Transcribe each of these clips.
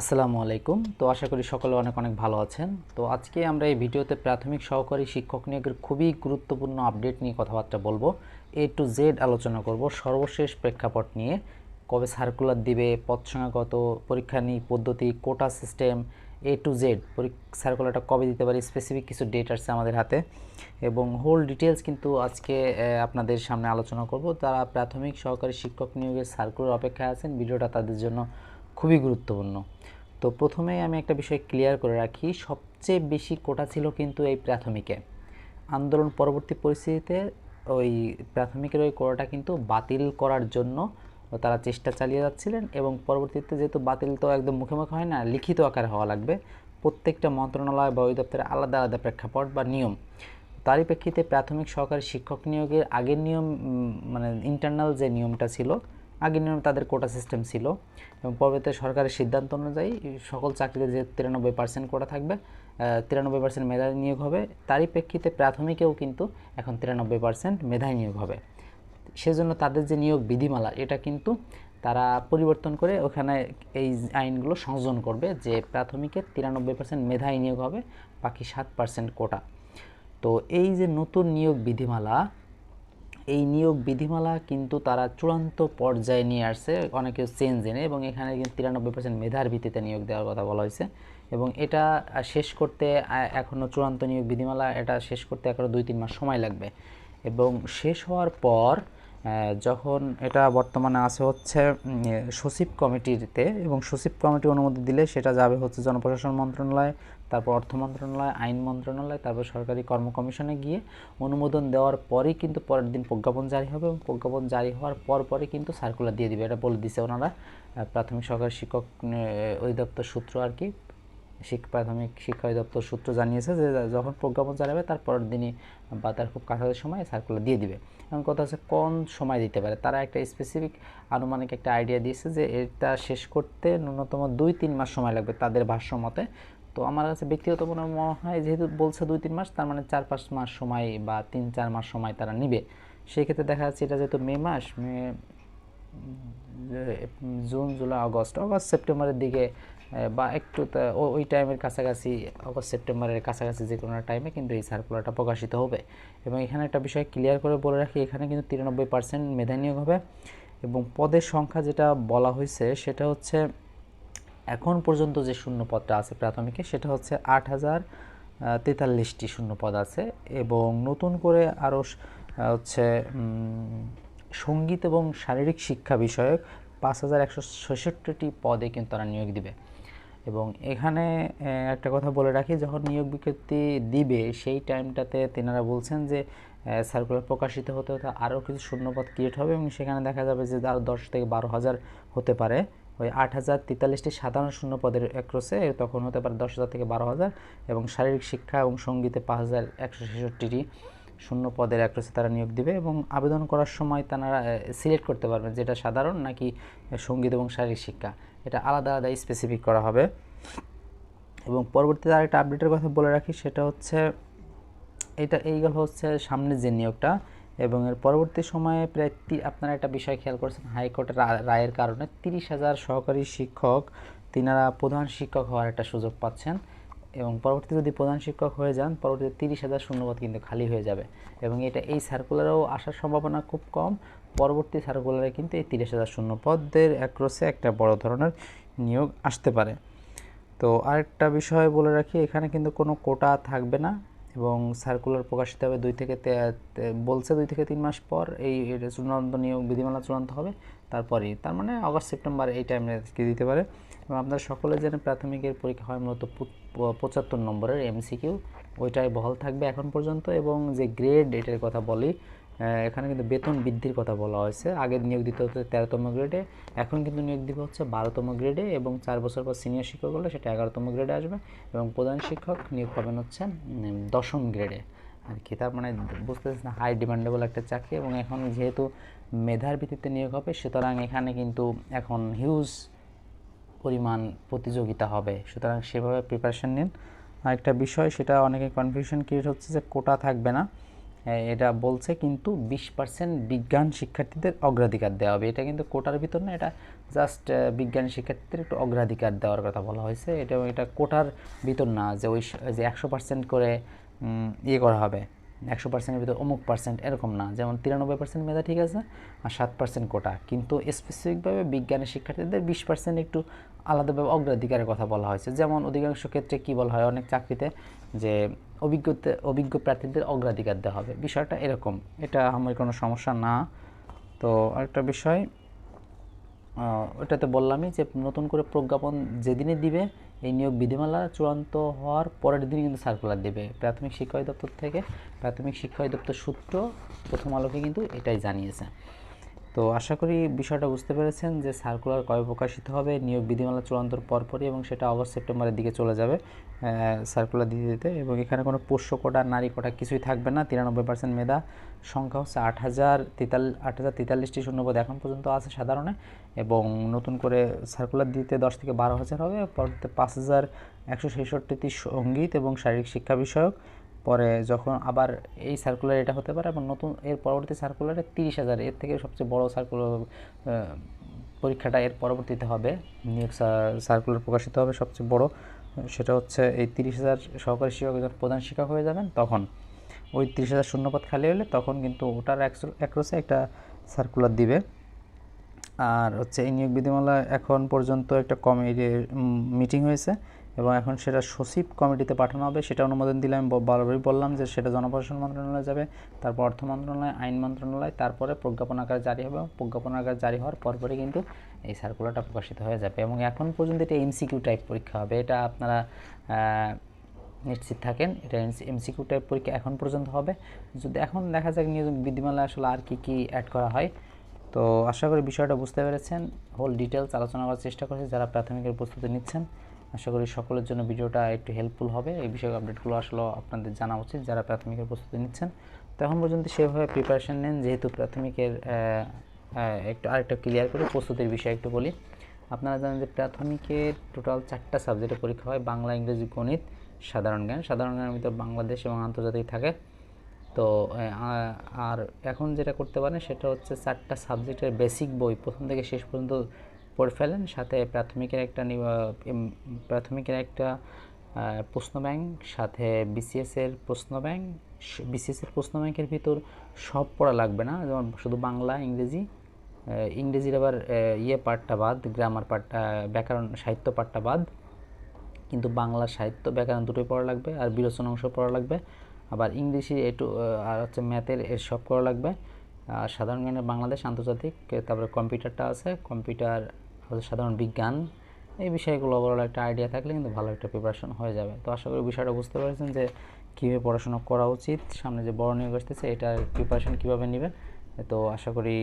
আসসালামু আলাইকুম। তো আশা করি সকলে অনেক অনেক ভালো আছেন। তো আজকে আমরা এই ভিডিওতে প্রাথমিক সহকারী শিক্ষক নিয়োগের খুবই গুরুত্বপূর্ণ আপডেট নিয়ে কথাবার্তা বলব। এ টু জেড আলোচনা করব। সর্বশেষ প্রেক্ষাপট নিয়ে কবে সার্কুলার দিবে পদ পরীক্ষা নিয়ে পদ্ধতি quota system A to Z সার্কুলারটা কবে দিতে পারি স্পেসিফিক কিছু ডেট আছে আমাদের হাতে। এবং হোল ডিটেলস কিন্তু আজকে আপনাদের সামনে আলোচনা করব। তারা প্রাথমিক সহকারী শিক্ষক নিয়োগের সার্কুলার অপেক্ষায় আছেন। ভিডিওটা তাদের জন্য খুবই গুরুত্বপূর্ণ। তো প্রথমেই আমি একটা বিষয় ক্লিয়ার করে রাখি, সবচেয়ে বেশি কোটা ছিল কিন্তু এই প্রাথমিকে। আন্দোলন পরবর্তী পরিস্থিতিতে ওই প্রাথমিকের ওই কোটাটা কিন্তু বাতিল করার জন্য তারা চেষ্টা চালিয়ে যাচ্ছিলেন এবং পরবর্তীতে যেহেতু বাতিল তো একদম মুখে মুখে হয় না, লিখিত আকারে হওয়া লাগবে। প্রত্যেকটা মন্ত্রণালয় বা অধিদপ্তরে আলাদা আলাদা প্রেক্ষাপট বা নিয়ম। তারই প্রেক্ষিতে প্রাথমিক সহকারী শিক্ষক নিয়োগের আগের নিয়ম মানে ইন্টারনাল যে নিয়মটা ছিল আগের নিয়ম তাদের কোটা সিস্টেম ছিল এবং পরবর্তীতে সরকারের সিদ্ধান্ত অনুযায়ী সকল চাকরিতে যে তিরানব্বই পার্সেন্ট কোটা থাকবে তিরানব্বই পার্সেন্ট মেধায় নিয়োগ হবে। তারই প্রেক্ষিতে প্রাথমিকেও কিন্তু এখন তিরানব্বই পার্সেন্ট মেধায় নিয়োগ হবে। সেজন্য তাদের যে নিয়োগ বিধিমালা, এটা কিন্তু তারা পরিবর্তন করে ওখানে এই আইনগুলো সংযোজন করবে যে প্রাথমিকের তিরানব্বই পার্সেন্ট মেধায় নিয়োগ হবে, বাকি সাত পার্সেন্ট কোটা তো এই যে নতুন নিয়োগ বিধিমালা এই নিয়োগ বিধিমালা কিন্তু তারা চূড়ান্ত পর্যায়ে নিয়ে আসছে। অনেকে চেঞ্জ এনে এবং এখানে কিন্তু তিরানব্বই পার্সেন্ট মেধার ভিত্তিতে নিয়োগ দেওয়ার কথা বলা হয়েছে। এবং এটা শেষ করতে এখনও চূড়ান্ত নিয়োগ বিধিমালা এটা শেষ করতে এখনও দুই, তিন মাস সময় লাগবে। এবং শেষ হওয়ার পর যখন এটা বর্তমানে আছে হচ্ছে সচিব কমিটিতে এবং সচিব কমিটি অনুমতি দিলে সেটা যাবে হচ্ছে জনপ্রশাসন মন্ত্রণালয় তারপর অর্থ মন্ত্রণালয়, আইন মন্ত্রণালয়, তারপর সরকারি কর্ম কমিশনে গিয়ে অনুমোদন দেওয়ার পরেই কিন্তু পরের দিন প্রজ্ঞাপন জারি হবে এবং প্রজ্ঞাপন জারি হওয়ার পর পরে কিন্তু সার্কুলার দিয়ে দিবে। এটা বলে দিছে ওনারা। প্রাথমিক সরকারি শিক্ষক অধিদপ্তর সূত্র আর কি। শিক, প্রাথমিক শিক্ষা অধিদপ্তর সূত্র জানিয়েছে যে যখন প্রজ্ঞাপন জারি হবে তার পরের দিনই বা তার খুব কাছাকাছি সময় সার্কুলার দিয়ে দিবে। এখন কথা হচ্ছে কোন সময় দিতে পারে? তারা একটা স্পেসিফিক আনুমানিক একটা আইডিয়া দিয়েছে যে এটা শেষ করতে ন্যূনতম দুই, তিন মাস সময় লাগবে তাদের ভাষ্য মতে। তো আমার কাছে ব্যক্তিগত মনে মনে হয়, যেহেতু বলছে দুই, তিন মাস, তার মানে চার, পাঁচ মাস সময় বা তিন, চার মাস সময় তারা নিবে। সেই ক্ষেত্রে দেখা যাচ্ছে এটা যেহেতু মে মাস, May, June, July, August August সেপ্টেম্বরের দিকে বা একটু ওই টাইমের কাছাকাছি, আগস্ট, সেপ্টেম্বরের কাছাকাছি যে কোনো টাইমে কিন্তু এই সার্কুলারটা প্রকাশিত হবে। এবং এখানে একটা বিষয় ক্লিয়ার করে বলে রাখি, এখানে কিন্তু তিরানব্বই পার্সেন্ট মেধা নিয়োগ হবে। এবং পদের সংখ্যা যেটা বলা হয়েছে, সেটা হচ্ছে এখন পর্যন্ত যে শূন্য পদটা আছে প্রাথমিকে, সেটা হচ্ছে আট হাজার তেতাল্লিশটি শূন্য পদ আছে এবং নতুন করে আরও হচ্ছে সংগীত এবং শারীরিক শিক্ষা বিষয়ক পাঁচ হাজার একশো ছেষট্টিটি পদে কিন্তু তারা নিয়োগ দিবে। এবং এখানে একটা কথা বলে রাখি, যখন নিয়োগ বিজ্ঞপ্তি দিবে, সেই টাইমটাতে তেনারা বলছেন যে সার্কুলার প্রকাশিত হতে হতে আরও কিছু শূন্যপদ ক্রিয়েট হবে এবং সেখানে দেখা যাবে যে আরও দশ থেকে বারো হাজার হতে পারে। ওই আট হাজার তেতাল্লিশটি সাধারণ শূন্য পদের একরসে তখন হতে পারে দশ হাজার থেকে বারো হাজার এবং শারীরিক শিক্ষা এবং সঙ্গীতে পাঁচ হাজার একশো ছেষট্টিটি শূন্য পদের একরসে তারা নিয়োগ দিবে এবং আবেদন করার সময় তারা সিলেক্ট করতে পারবেন যেটা সাধারণ নাকি সংগীত এবং শারীরিক শিক্ষা। এটা আলাদা আলাদা স্পেসিফিক করা হবে। এবং পরবর্তীতে আরেকটা আপডেটের কথা বলে রাখি, সেটা হচ্ছে, এটা এইগুলো হচ্ছে সামনের যে নিয়োগটা এবং এর পরবর্তী সময়ে প্রায় আপনারা একটা বিষয় খেয়াল করছেন, হাইকোর্টের রায়ের কারণে তিরিশ হাজার সহকারী শিক্ষক, তিনারা প্রধান শিক্ষক হওয়ার একটা সুযোগ পাচ্ছেন এবং পরবর্তী যদি প্রধান শিক্ষক হয়ে যান, পরবর্তীতে তিরিশ হাজার শূন্যপদ কিন্তু খালি হয়ে যাবে এবং এটা এই সার্কুলারেও আসার সম্ভাবনা খুব কম, পরবর্তী সার্কুলারে কিন্তু এই তিরিশ হাজার শূন্যপদের একরসে একটা বড় ধরনের নিয়োগ আসতে পারে। তো আরেকটা বিষয় বলে রাখি, এখানে কিন্তু কোনো কোটা থাকবে না এবং সার্কুলার প্রকাশিত হবে দুই থেকে বলছে দুই থেকে তিন মাস পর এই চূড়ান্ত নিয়োগ, বিধিমালা চূড়ান্ত হবে, তারপরেই, তার মানে আগস্ট সেপ্টেম্বর এই টাইমে কি দিতে পারে? এবং আপনারা সকলে জানেন প্রাথমিকের পরীক্ষা হয় মূলত পঁচাত্তর নম্বরের এমসিকিউ ওইটাই বহাল থাকবে এখন পর্যন্ত এবং যে গ্রেড এটার কথা বলি এখানে কিন্তু বেতন বৃদ্ধির কথা বলা হয়েছে। আগে নিয়োগ দিতে হতো তেরোতম গ্রেডে এখন কিন্তু নিয়োগ দিবে হচ্ছে বারোতম গ্রেডে এবং চার বছর পর সিনিয়র শিক্ষক হলে সেটা এগারোতম গ্রেডে আসবে এবং প্রধান শিক্ষক নিয়োগ পাবেন হচ্ছে দশম গ্রেডে আর কি, তার মানে বুঝতেছেন না হাই ডিমান্ডেবল একটা চাকরি এবং এখন যেহেতু মেধার ভিত্তিতে নিয়োগ হবে, সুতরাং এখানে কিন্তু এখন হিউজ পরিমাণ প্রতিযোগিতা হবে। সুতরাং সেভাবে প্রিপারেশন নিন। আরেকটা বিষয়, সেটা অনেকে কনফিউশন ক্রিয়েট হচ্ছে যে কোটা থাকবে না। এটা বলছে কিন্তু বিশ পার্সেন্ট বিজ্ঞান শিক্ষার্থীদের অগ্রাধিকার দেওয়া হবে। এটা কিন্তু কোটার ভিতর না, এটা জাস্ট বিজ্ঞান শিক্ষার্থীদের একটু অগ্রাধিকার দেওয়ার কথা বলা হয়েছে। এটা এটা কোটার ভিতর না, যে ওই যে একশো পার্সেন্ট করে ইয়ে করা হবে। একশো পার্সেন্টের ভিতরে অমুক পার্সেন্ট এরকম না। যেমন তিরানব্বই পার্সেন্ট মেধা ঠিক আছে, আর সাত পার্সেন্ট কোটা। কিন্তু স্পেসিফিকভাবে বিজ্ঞানের শিক্ষার্থীদের বিশ পার্সেন্ট একটু আলাদাভাবে অগ্রাধিকারের কথা বলা হয়েছে। যেমন অধিকাংশ ক্ষেত্রে কী বলা হয়, অনেক চাকরিতে যে অভিজ্ঞতা, অভিজ্ঞ প্রার্থীদের অগ্রাধিকার দেওয়া হবে। বিষয়টা এরকম। এটা আমার কোনো সমস্যা না। তো আরেকটা বিষয় ওটাতে বললামই যে নতুন করে প্রজ্ঞাপন যেদিনে দিবে, এই নিয়োগ বিধিমালা চূড়ান্ত হওয়ার পরের দিনই কিন্তু সার্কুলার দেবে। প্রাথমিক শিক্ষা অধিদপ্তর থেকে প্রাথমিক শিক্ষা অধিদপ্তর সূত্র প্রথম আলোকে কিন্তু এটাই জানিয়েছে। তো আশা করি বিষয়টা বুঝতে পেরেছেন যে সার্কুলার কবে প্রকাশিত হবে, নিয়োগ বিধিমালা চূড়ান্তর পরপরই এবং সেটা অগস্ট সেপ্টেম্বরের দিকে চলে যাবে সার্কুলার দিতে দিতে এবং এখানে কোনো পোষ্য কোটা, নারী কোটা কিছুই থাকবে না, তিরানব্বই পার্সেন্ট মেধা, সংখ্যা হচ্ছে আট হাজার তেতাল, আট হাজার তেতাল্লিশটি শূন্যপদ এখন পর্যন্ত আছে সাধারণে এবং নতুন করে সার্কুলার দিতে দশ থেকে বারো হাজার হবে, পরবর্তীতে পাঁচ হাজার একশো ছেষট্টিটি সংগীত এবং শারীরিক শিক্ষা বিষয়ক। পরে যখন আবার এই সার্কুলার এটা হতে পারে এবং নতুন, এর পরবর্তী সার্কুলারে তিরিশ হাজার, এর থেকে সবচেয়ে বড় সার্কুলার পরীক্ষাটা এর পরবর্তীতে হবে নিয়োগ সার্কুলার প্রকাশিত হবে সবচেয়ে বড়, সেটা হচ্ছে এই তিরিশ হাজার সহকারী শিক্ষক যখন প্রধান শিক্ষক হয়ে যাবেন তখন। ওই তিরিশ হাজার শূন্যপদ খালি হলে তখন কিন্তু ওটার একরোসে একটা সার্কুলার দিবে। আর হচ্ছে এই নিয়োগ বিধিমালা এখন পর্যন্ত একটা কমিটি মিটিং হয়েছে। এবং এখন সেটা সচিব কমিটিতে পাঠানো হবে, সেটা অনুমোদন দিলে আমি বারবারই বললাম যে সেটা জনপ্রশাসন মন্ত্রণালয়ে যাবে, তারপর অর্থ মন্ত্রণালয়, আইন মন্ত্রণালয়, তারপরে প্রজ্ঞাপন আকারে জারি হবে প্রজ্ঞাপন আকারে জারি হওয়ার পরপরই কিন্তু এই সার্কুলারটা প্রকাশিত হয়ে যাবে এবং এখন পর্যন্ত এটা এমসিকিউ টাইপ পরীক্ষা হবে। এটা আপনারা নিশ্চিত থাকেন, এটা এমসিকিউ টাইপ পরীক্ষা এখন পর্যন্ত হবে। যদি এখন দেখা যাক নিয়োগ বিধিমালা আসলে আর কি কি অ্যাড করা হয়। তো আশা করি বিষয়টা বুঝতে পেরেছেন। হোল ডিটেলস আলোচনা করার চেষ্টা করছি, যারা প্রাথমিকের প্রস্তুতি নিচ্ছেন। আশা করি সকলের জন্য ভিডিওটা একটু হেল্পফুল হবে। এই বিষয়ক আপডেটগুলো আসলে আপনাদের জানা উচিত, যারা প্রাথমিকের প্রস্তুতি নিচ্ছেন। তো এখন পর্যন্ত সেভাবে প্রিপারেশান নেন, যেহেতু প্রাথমিকের একটু আরেকটা ক্লিয়ার করে প্রস্তুতির বিষয়ে একটু বলি। আপনারা জানেন যে প্রাথমিকের টোটাল চারটা সাবজেক্টে পরীক্ষা হয়, বাংলা, ইংরেজি, গণিত, সাধারণ জ্ঞান। সাধারণ জ্ঞানের ভিতর বাংলাদেশ এবং আন্তর্জাতিক থাকে। তো আর এখন যেটা করতে পারেন, সেটা হচ্ছে চারটা সাবজেক্টের বেসিক বই, প্রথম থেকে শেষ পর্যন্ত পড়ে ফেলেন। সাথে প্রাথমিকের একটা প্রাথমিকের একটা প্রশ্ন ব্যাংক, সাথে বিসিএস এর প্রশ্ন ব্যাংক বিসিএস এর প্রশ্ন ব্যাংকের ভিতর সব পড়া লাগবে না। যেমন শুধু বাংলা, ইংরেজি ইংরেজির আবার ইয়ে পার্টটা বাদ গ্রামার পার্টটা ব্যাকরণ, সাহিত্য পার্টটা বাদ। কিন্তু বাংলা সাহিত্য, ব্যাকরণ দুটোই পড়া লাগবে, আর বিরোচন অংশ পড়া লাগবে। আবার ইংলিশে একটু আর হচ্ছে ম্যাথের এর সব করা লাগবে। আর সাধারণ জ্ঞানের বাংলাদেশ, আন্তর্জাতিক তারপরে কম্পিউটারটা আছে। কম্পিউটার সাধারণ বিজ্ঞান, এই বিষয়গুলো ওভারঅল একটা আইডিয়া থাকলে কিন্তু ভালো একটা প্রিপারেশন হয়ে যাবে। তো আশা করি বিষয়টা বুঝতে পেরেছেন যে কীভাবে পড়াশোনা করা উচিত, সামনে যে বড় নিয়োগ আসতেছে, এটার প্রিপারেশন কীভাবে নেবেন তো আশা করি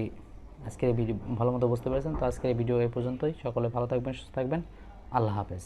আজকের ভিডিও ভালো মতো বুঝতে পেরেছেন। তো আজকের ভিডিও এই পর্যন্তই। সকলে ভালো থাকবেন, সুস্থ থাকবেন। আল্লাহ হাফেজ।